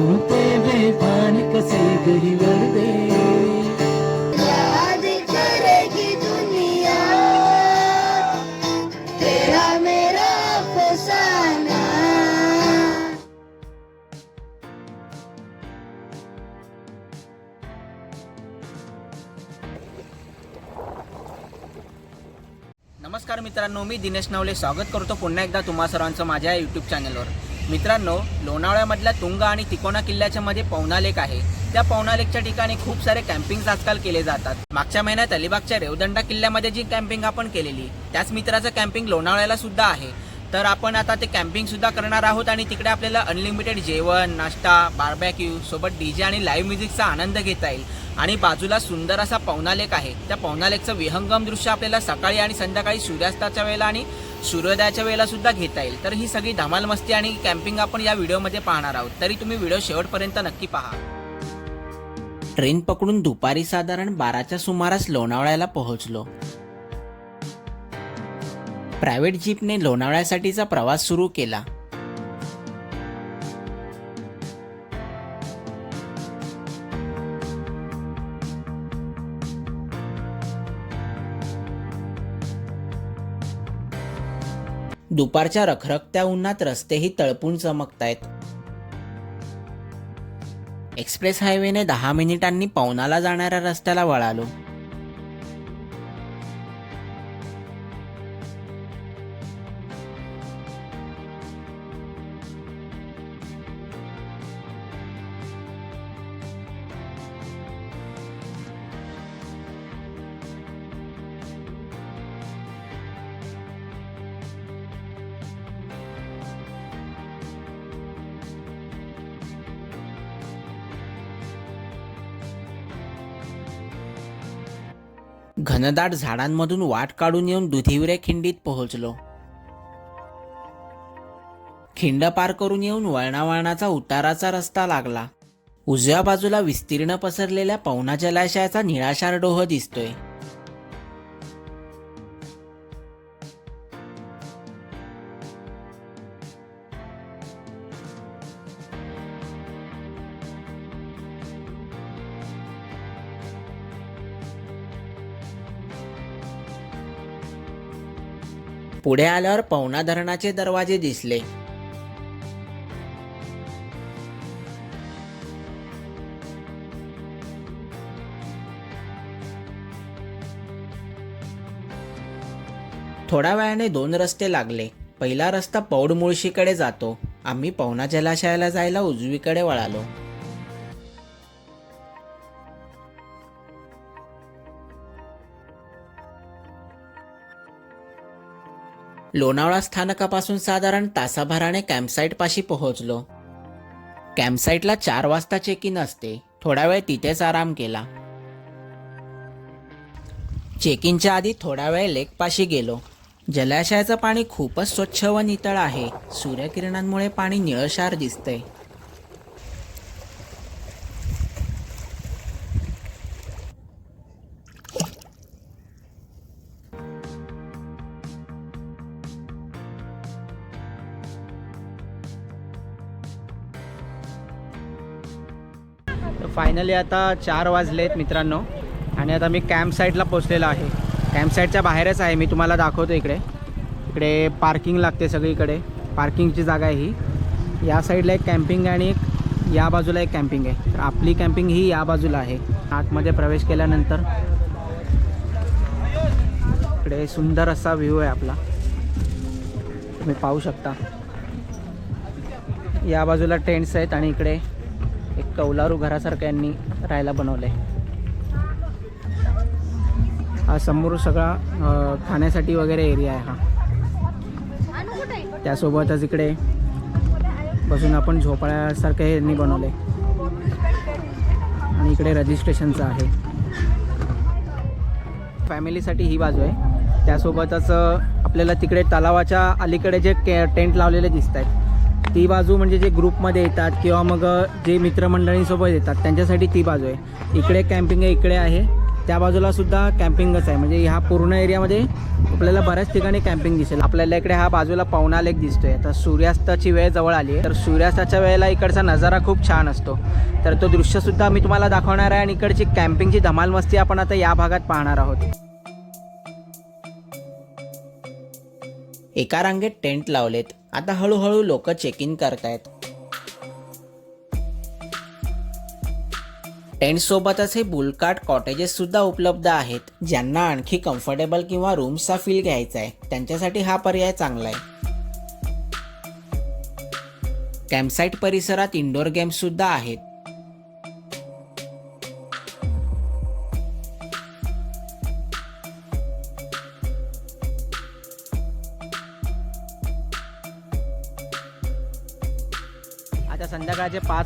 बेभान कसे गही नमस्कार मित्रांनो मी दिनेश नवले. स्वागत करतो पुन्हा एकदा तुम्हा सर्वांचं माझ्या यूट्यूब चॅनलवर मित्रांनो लोणावळ्यामधल्या तुंग आणि तिकोना किल्ल्याच्या मध्ये पवना लेक आहे. त्या पवना लेकच्या ठिकाणी खूप सारे कॅम्पिंग आजकाल केले जातात. मागच्या महिन्यात अलिबागच्या रेवदंडा किल्ल्यामध्ये जी कॅम्पिंग आपण केलेली त्याच मित्राचं कॅम्पिंग लोणावळ्याला सुद्धा आहे. तर आपण आता ते कॅम्पिंग सुद्धा करणार आहोत आणि तिकडे आपल्याला अनलिमिटेड जेवण नाश्ता बार्बॅक्यू सोबत डीजे आणि लाईव्ह म्युझिकचा आनंद घेता येईल. आणि बाजूला सुंदर असा पवना लेक आहे. त्या पवना लेकचं विहंगम दृश्य आपल्याला सकाळी आणि संध्याकाळी सूर्यास्ताच्या वेळेला आणि सूर्योदयाच्या वेळेला सुद्धा घेता येईल. तर ही सगळी धमाल मस्ती आणि कॅम्पिंग आपण या व्हिडिओमध्ये पाहणार आहोत. तरी तुम्ही व्हिडिओ शेवटपर्यंत नक्की पहा. ट्रेन पकडून दुपारी साधारण बाराच्या सुमारास लोणावळ्याला पोहोचलो. प्रायव्हेट जीपने लोणावळ्यासाठीचा प्रवास सुरू केला. दुपारच्या रखरखत्या उन्हात रस्तेही तळपून चमकतायत. एक्सप्रेस हायवेने दहा मिनिटांनी पवनाला जाणाऱ्या रस्त्याला वळालो. घनदाट झाडांमधून वाट काढून येऊन दुधिवरे खिंडीत पोहोचलो. खिंड पार करून येऊन वळणावळणाचा उताराचा रस्ता लागला. उजव्या बाजूला विस्तीर्ण पसरलेल्या पवना जलाशयाचा निळाशार डोह दिसतोय. पुढे आल्यावर पवना धरणाचे दरवाजे दिसले. थोड्या वेळाने दोन रस्ते लागले. पहिला रस्ता पौड मुळशीकडे जातो. आम्ही पवना जलाशयाला जायला उजवीकडे वळालो. लोणावळा स्थानकापासून साधारण तासाभराने कॅम्पसाईट पाशी पोहोचलो. कॅम्पसाईटला चार वाजता चेक इन असते. थोडा वेळ तिथेच आराम केला. चेक इनच्या आधी थोडा वेळ लेक पाशी गेलो. जलाशयाचं पाणी खूपच स्वच्छ व नितळ आहे. सूर्यकिरणांमुळे पाणी निळशार दिसतंय. तर फायनली आता चार वाजलेत मित्रांनो. आणि आता मी कॅम्प साईटला पोचलेलो आहे. कॅम्प साईटच्या बाहेरच आहे. मी तुम्हाला दाखवतो इकडे. इकडे पार्किंग लागते सगळीकडे. पार्किंगची जागा आहे ही. या साईडला एक कॅम्पिंग आणि एक या बाजूला एक कॅम्पिंग आहे. तर आपली कॅम्पिंग ही या बाजूला आहे. आतमध्ये प्रवेश केल्यानंतर इकडे सुंदर असा व्ह्यू आहे आपला. तुम्ही पाहू शकता. या बाजूला टेंट्स आहेत आणि इकडे एक कौलारू घरासारखं यांनी राहायला बनवलं आहे हा समोर सगळा खाण्यासाठी वगैरे एरिया आहे हा. त्यासोबतच इकडे बसून आपण झोपाळ्यासारखं हे यांनी बनवलं आहे आणि इकडे रजिस्ट्रेशनचं आहे. फॅमिलीसाठी ही बाजू आहे. त्यासोबतच आपल्याला तिकडे तलावाच्या अलीकडे जे के टेंट लावलेले दिसत आहेत ती बाजू म्हणजे जे ग्रुपमध्ये येतात किंवा मग जे मित्रमंडळींसोबत येतात त्यांच्यासाठी ती बाजू आहे. इकडे कॅम्पिंग आहे इकडे आहे. त्या बाजूला सुद्धा कॅम्पिंगच आहे. म्हणजे ह्या पूर्ण एरियामध्ये आपल्याला बऱ्याच ठिकाणी कॅम्पिंग दिसेल. आपल्याला इकडे हा बाजूला पवना लेक दिसतोय. तर सूर्यास्ताची वेळ जवळ आली आहे. तर सूर्यास्ताच्या वेळेला इकडचा नजारा खूप छान असतो. तर तो दृश्यसुद्धा मी तुम्हाला दाखवणार आहे आणि इकडची कॅम्पिंगची धमाल मस्ती आपण आता या भागात पाहणार आहोत. एका रांगेत टेंट लावलेत. आता हळूहळू लोक चेक इन करतायत. टेंट सोबतच हे बुलकाट कॉटेजेस सुद्धा उपलब्ध आहेत ज्यांना आणखी कम्फर्टेबल किंवा रूमचा फील घ्यायचा आहे त्यांच्यासाठी हा पर्याय चांगला आहे कॅम्पसाईट परिसरात इंडोर गेम्स सुद्धा आहेत.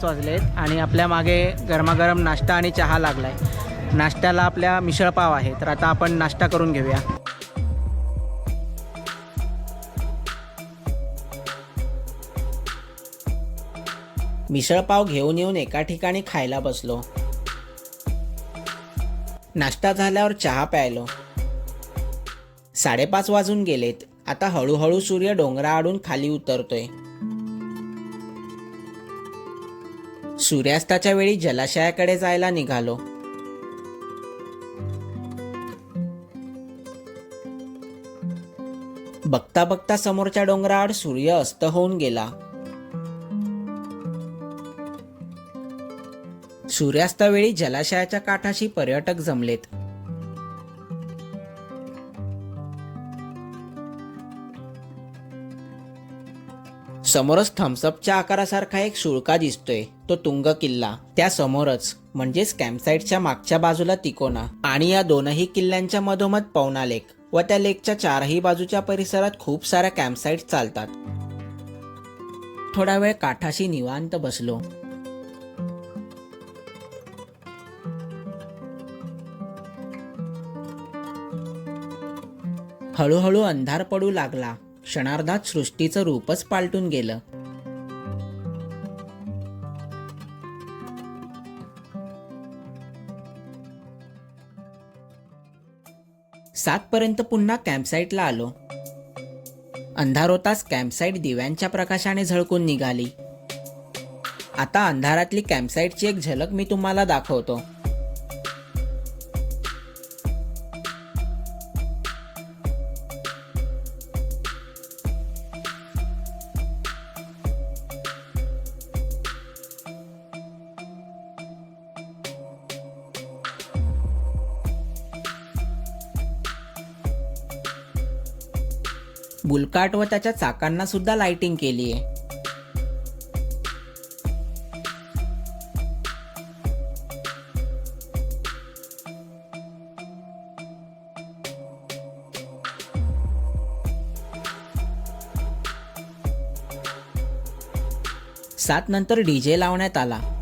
वाजलेत आणि आपल्या मागे गरमागरम नाश्ता आणि चहा लागलाय. नाश्त्याला आपल्या मिसळपाव आहे तर आता आपण नाश्ता करून घेऊया. मिसळपाव घेऊन येऊन एका ठिकाणी खायला बसलो. नाश्ता झाल्यावर चहा प्यायलो. साडेपाच वाजून गेलेत. आता हळूहळू सूर्य डोंगराआडून खाली उतरतोय. सूर्यास्ताच्या वेळी जलाशयाकडे जायला निघालो. बघता बघता समोरच्या डोंगराआड सूर्य अस्त होऊन गेला. सूर्यास्तावेळी जलाशयाच्या काठाशी पर्यटक जमलेत. समोरच थम्सअपच्या आकारासारखा एक सुळका दिसतोय तो तुंग किल्ला. त्या समोरच म्हणजेच कॅम्पसाईटच्या मागच्या बाजूला तिकोना आणि या दोनही किल्ल्यांच्या मधोमध पवना लेक व त्या लेकच्या चारही बाजूच्या परिसरात खूप साऱ्या कॅम्पसाईट चालतात. थोडा वेळ काठाशी निवांत बसलो. हळूहळू अंधार पडू लागला. क्षणार्धात सृष्टीचं रूपच पालटून गेलं. सातपर्यंत पुन्हा कॅम्पसाईटला आलो. अंधार होताच कॅम्पसाईट दिव्यांच्या प्रकाशाने झळकून निघाली. आता अंधारातली कॅम्पसाईटची एक झलक मी तुम्हाला दाखवतो. बुलकाट व त्याच्या चाकांना सुद्धा लाइटिंग केली आहे. सात नंतर डीजे लावण्यात आला.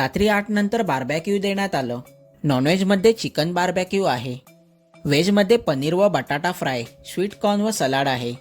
रात्री आठ नंतर बार्बॅक्यू देण्यात आलं. नॉनव्हेजमध्ये चिकन बार्बॅक्यू आहे. व्हेजमध्ये पनीर व बटाटा फ्राय स्वीट कॉर्न व सलाड आहे.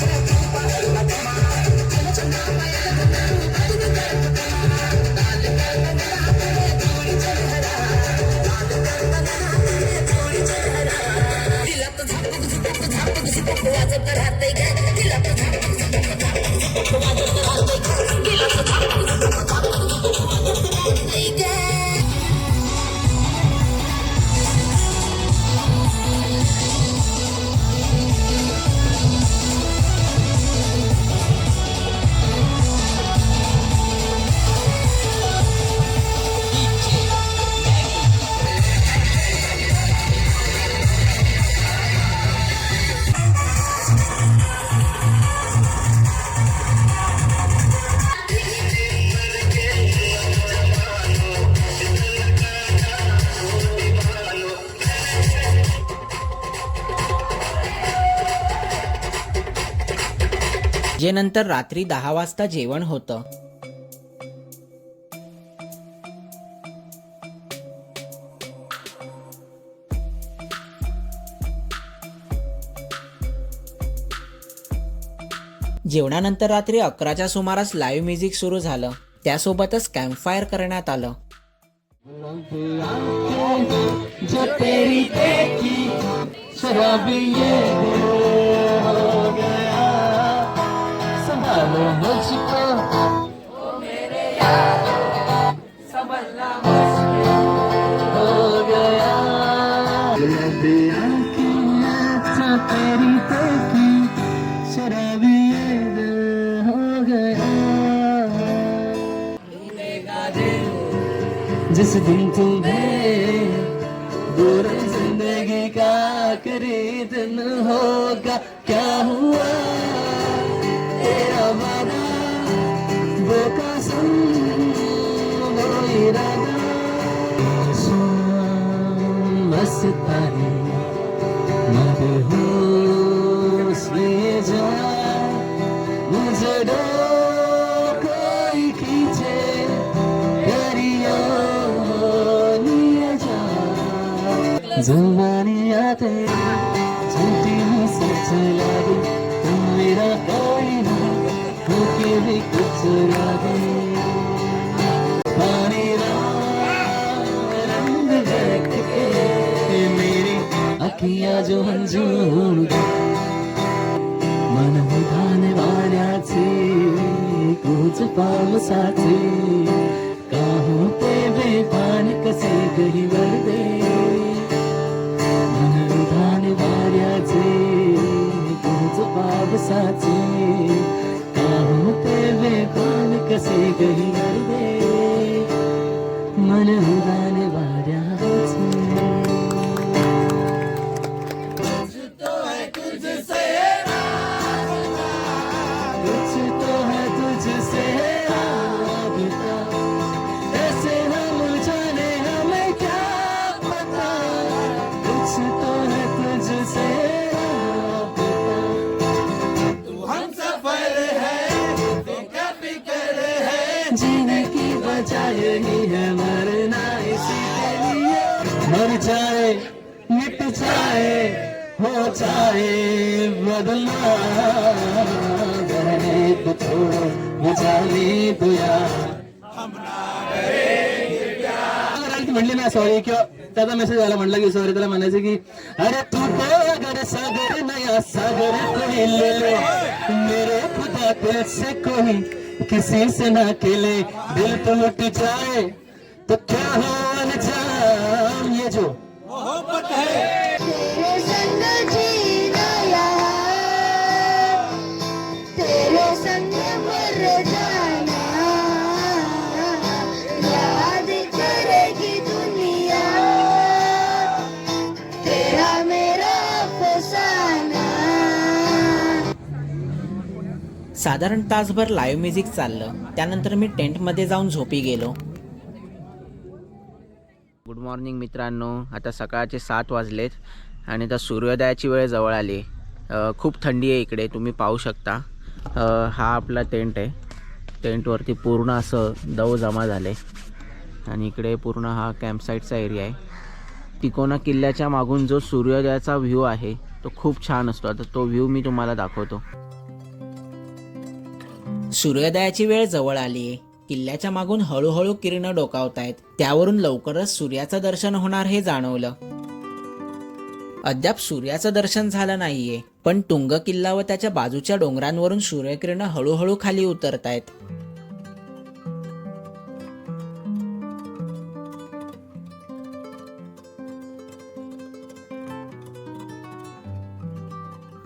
जे नंतर रात्री दहा वाजता जेवण होतं. जेवणानंतर रात्री अकराच्या सुमारास लाईव्ह म्युझिक सुरू झालं. त्यासोबतच कॅम्पफायर करण्यात आलं. जिस दिन तुम्हें बुरे जिंदगी का आखिरी दिन होगा क्या हुआ? तेरा वादा वो कसम वो इरादा। मस्तानी जुबानिया तेरी झूठी से चला दे तुम मेरा कोई ना होके भी कुछ चुरा दे पानी रंग देख के मेरी अखियां जो मंजूर होंगी मन उधाने वाल्याचे कुछ पावसाचे पावसाचे का होते बेपान कसे गही वरदे को छोड़ो बुझाने ती सॉरी किंवा त्याचा मेसेज आला म्हणला की सॉरी त्याला म्हणायचं की, अरे तू तो अगर सागर, नया सागर कोई ले लो। मेरे खुदा दिल से कोई किसी से ना खिले। दिल टूट जाए तो क्या हो अनजान ये जो? तेरे साधारण तासभर लाईव्ह म्युझिक चाललं. त्यानंतर मी टेंटमध्ये जाऊन झोपी गेलो. गुड मॉर्निंग मित्रांनो. आता सकाळचे सात वाजलेत आणि आता सूर्योदयाची वेळ जवळ आली. खूप थंडी आहे इकडे तुम्ही पाहू शकता. हा आपला टेंट आहे. टेंटवरती पूर्ण असं दव जमा झाले. आणि इकडे पूर्ण हा कॅम्पसाईटचा एरिया आहे. तिकोना किल्ल्याच्या मागून जो सूर्योदयाचा व्ह्यू आहे तो खूप छान असतो. आता तो व्ह्यू मी तुम्हाला दाखवतो. सूर्योदयाची वेळ जवळ आली. आहे किल्ल्याच्या मागून हळूहळू किरणं डोकावत आहेत त्यावरून लवकरच सूर्याचं दर्शन होणार हे जाणवलं. अद्याप सूर्याचं दर्शन झालं नाहीये पण तुंग किल्ला व त्याच्या बाजूच्या डोंगरांवरून सूर्यकिरण हळूहळू खाली उतरत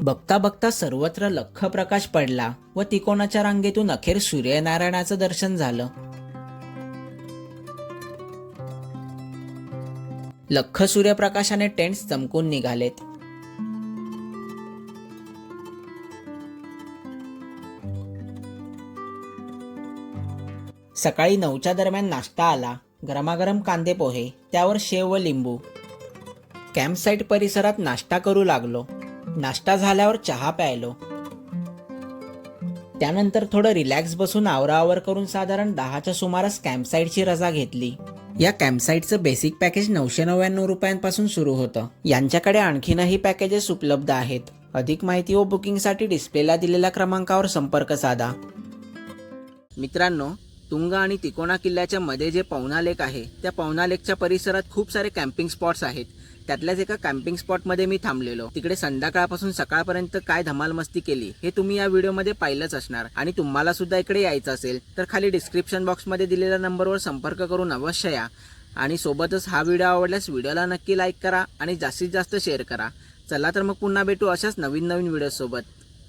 बघता बघता सर्वत्र लख्ख प्रकाश पडला व तिकोणाच्या रांगेतून अखेर सूर्यनारायणाचं दर्शन झालं. लख्ख सूर्यप्रकाशाने टेंट्स चमकून निघालेत. सकाळी नऊच्या दरम्यान नाश्ता आला. गरमागरम कांदे पोहे त्यावर शेव व लिंबू. कॅम्पसाईट परिसरात नाश्ता करू लागलो. नाश्ता झाल्यावर चहा प्यायलो. त्यानंतर थोडं रिलॅक्स बसून आवराआवर करून साधारण दहाच्या सुमारास कॅम्पसाईटची रजा घेतली. या कॅम्पसाईटचं बेसिक पॅकेज नऊशे नव्याण्णव रुपयांपासून सुरू होतं. यांच्याकडे आणखीनही पॅकेजेस उपलब्ध आहेत. अधिक माहिती व बुकिंगसाठी डिस्प्लेला दिलेल्या क्रमांकावर संपर्क साधा. मित्रांनो तुंग आणि तिकोना किल्ल्याच्या मध्ये जे पवना लेक आहे त्या पवना लेकच्या परिसरात खूप सारे कॅम्पिंग स्पॉट्स आहेत. त्यातल्याच एका कॅम्पिंग स्पॉटमध्ये मी थांबलेलो. तिकडे संध्याकाळपासून सकाळपर्यंत काय धमाल मस्ती केली हे तुम्ही या व्हिडिओमध्ये पाहिलंच असणार. आणि तुम्हाला सुद्धा इकडे यायचं असेल तर खाली डिस्क्रिप्शन बॉक्समध्ये दिलेल्या नंबरवर संपर्क करून अवश्य या. आणि सोबतच हा व्हिडिओ आवडल्यास व्हिडिओला नक्की लाईक करा आणि जास्तीत जास्त शेअर करा. चला तर मग पुन्हा भेटू अशाच नवीन नवीन व्हिडिओ सोबत